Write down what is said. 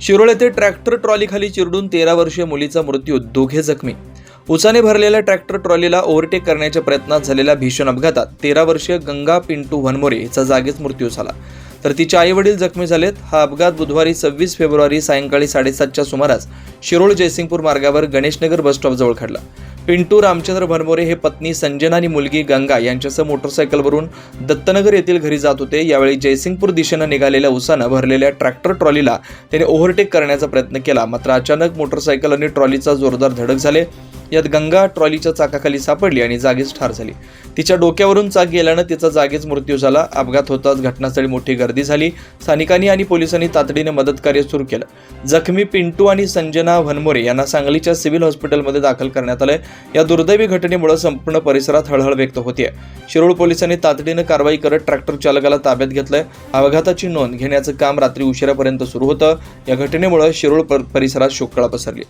शिरोळ येथे ट्रॅक्टर ट्रॉलीखाली चिरडून तेरा वर्षीय मुलीचा मृत्यू दोघे जखमी. उसाने भरलेल्या ट्रॅक्टर ट्रॉलीला ओव्हरटेक करण्याच्या प्रयत्नात झालेल्या भीषण अपघातात तेरा वर्षीय गंगा पिंटू वनमोरे हिचा जागीच मृत्यू झाला. तर तिचे आई वडील जखमी झालेत. हा अपघात बुधवारी सव्वीस फेब्रुवारी सायंकाळी साडेसातच्या सुमारास शिरोळ जयसिंगपूर मार्गावर गणेशनगर बसस्टॉपजवळ घडला. पिंटू रामचंद्र भरमोरे हे पत्नी संजना आणि मुलगी गंगा यांच्यासह मोटरसायकलवरून दत्तनगर येथील घरी जात होते. यावेळी जयसिंगपूर दिशेनं निघालेल्या उसानं भरलेल्या ट्रॅक्टर ट्रॉलीला त्याने ओव्हरटेक करण्याचा प्रयत्न केला. मात्र अचानक मोटरसायकल आणि ट्रॉलीचा जोरदार धडक झाले. यात गंगा ट्रॉलीच्या चाकाखाली सापडली आणि जागीच ठार झाली. तिच्या डोक्यावरून चाक गेल्यानं तिचा जागीच मृत्यू झाला. अपघात होताच घटनास्थळी मोठी गर्दी झाली. स्थानिकांनी आणि पोलिसांनी तातडीने मदत कार्य सुरू केलं. जखमी पिंटू आणि संजना वनमोरे यांना सांगलीच्या सिव्हिल हॉस्पिटलमध्ये दाखल करण्यात आलंय. या दुर्दैवी घटनेमुळे संपूर्ण परिसरात हळहळ व्यक्त होतीये. शिरोळ पोलिसांनी तातडीनं कारवाई करत ट्रॅक्टर चालकाला ताब्यात घेतलंय. अपघाताची नोंद घेण्याचं काम रात्री उशिरापर्यंत सुरू होतं. या घटनेमुळे शिरोळ पर- परिसरात शोककळा पसरली.